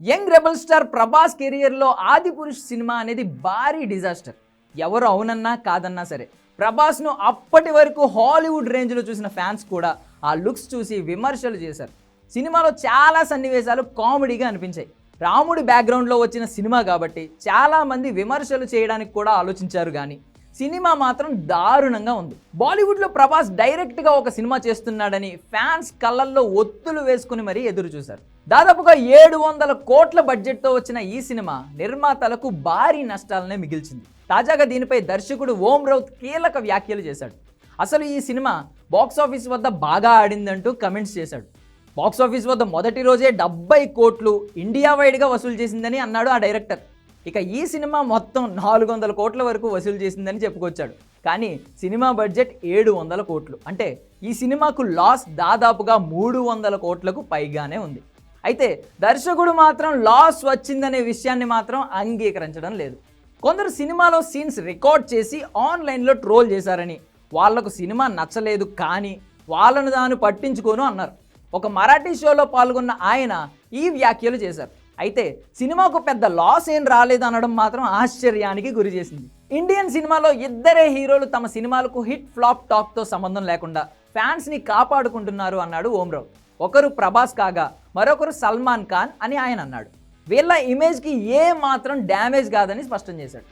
Young rebel star Prabhas కెరియర్లో ఆది పురుష్ cinema అనేది భారీ డిజాస్టర్. ఎవరు అవునన్నా కాదన్నా సరే. ప్రభాస్ను అప్పటి వరకు హాలీవుడ్ రేంజ్లో చూసిన ఫ్యాన్స్ కూడా ఆ లుక్స్ చూసి విమర్శలు చేశారు. సినిమాలో చాలా సన్నివేశాలు కామెడీగా అనిపించాయి. రాముడి బ్యాక్గ్రౌండ్లో వచ్చిన సినిమా కాబట్టి చాలామంది విమర్శలు చేయడానికి కూడా ఆలోచించారు కానీ సినిమా మాత్రం దారుణంగా ఉంది. బాలీవుడ్లో ప్రభాస్ డైరెక్ట్గా ఒక సినిమా చేస్తున్నాడని ఫ్యాన్స్ కళ్ళల్లో ఒత్తులు వేసుకుని మరీ ఎదురు చూశారు. దాదాపుగా ఏడు వందల కోట్ల బడ్జెట్తో వచ్చిన ఈ సినిమా నిర్మాతలకు భారీ నష్టాలనే మిగిల్చింది. తాజాగా దీనిపై దర్శకుడు ఓం రౌత్ కీలక వ్యాఖ్యలు చేశాడు. అసలు ఈ సినిమా బాక్స్ ఆఫీస్ వద్ద బాగా ఆడిందంటూ కమెంట్స్ చేశాడు. బాక్స్ ఆఫీస్ వద్ద మొదటి రోజే డెబ్బై కోట్లు ఇండియా వైడ్గా వసూలు చేసిందని అన్నాడు ఆ డైరెక్టర్. ఇక ఈ సినిమా మొత్తం నాలుగు వందల కోట్ల వరకు వసూలు చేసిందని చెప్పుకొచ్చాడు. కానీ సినిమా బడ్జెట్ ఏడు వందల కోట్లు. అంటే ఈ సినిమాకు లాస్ దాదాపుగా మూడు వందల కోట్లకు పైగానే ఉంది. అయితే దర్శకుడు మాత్రం లాస్ వచ్చిందనే విషయాన్ని మాత్రం అంగీకరించడం లేదు. కొందరు సినిమాలో సీన్స్ రికార్డ్ చేసి ఆన్లైన్లో ట్రోల్ చేశారని వాళ్ళకు సినిమా నచ్చలేదు కానీ వాళ్ళను దాన్ని పట్టించుకోను అన్నారు. ఒక మరాఠీ షోలో పాల్గొన్న ఆయన ఈ వ్యాఖ్యలు చేశారు. అయితే సినిమాకు పెద్ద లాస్ ఏం రాలేదు అనడం మాత్రం ఆశ్చర్యానికి గురి చేసింది. ఇండియన్ సినిమాలో ఇద్దరే హీరోలు తమ సినిమాలకు హిట్ ఫ్లాప్ టాక్తో సంబంధం లేకుండా ఫ్యాన్స్ని కాపాడుకుంటున్నారు అన్నాడు ఓంరావు ఒకరు ప్రభాస్ కాగా మరొకరు సల్మాన్ ఖాన్ అని ఆయన అన్నాడు. వీళ్ళ ఇమేజ్కి ఏ మాత్రం డ్యామేజ్ కాదని స్పష్టం చేశాడు.